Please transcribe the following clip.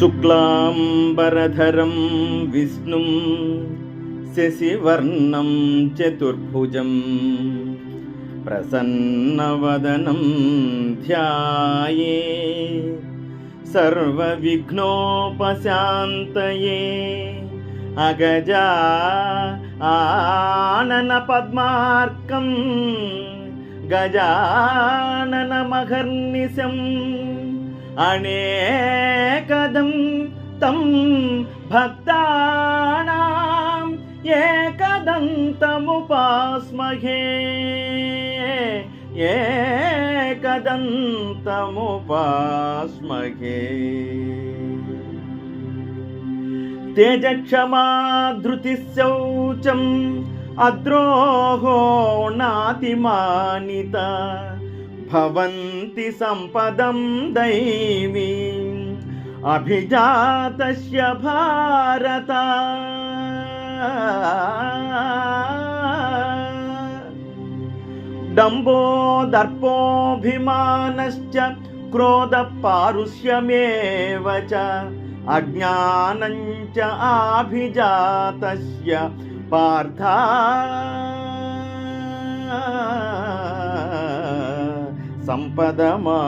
శుక్లాంబరధరం విష్ణుం శశివర్ణం చతుర్భుజం ప్రసన్నవదనం ధ్యాయే సర్వవిఘ్నోపశాంతయే అగజా ఆనన పద్మార్కం గజానన మహర్నిశం అనేకదం తం భక్తానాం ఏకదంతముపాస్మహే ఏకదంతముపాస్మహే తేజక్షమాధృతిశౌచం भवन्ति सम्पदं दैवीम् अभिजातस्य भारत। डम्बो दर्पोऽभिमानश्च क्रोधपारुष्यमेव च। अज्ञानं च आभिजातस्य पार्था। సంపదమాసురీ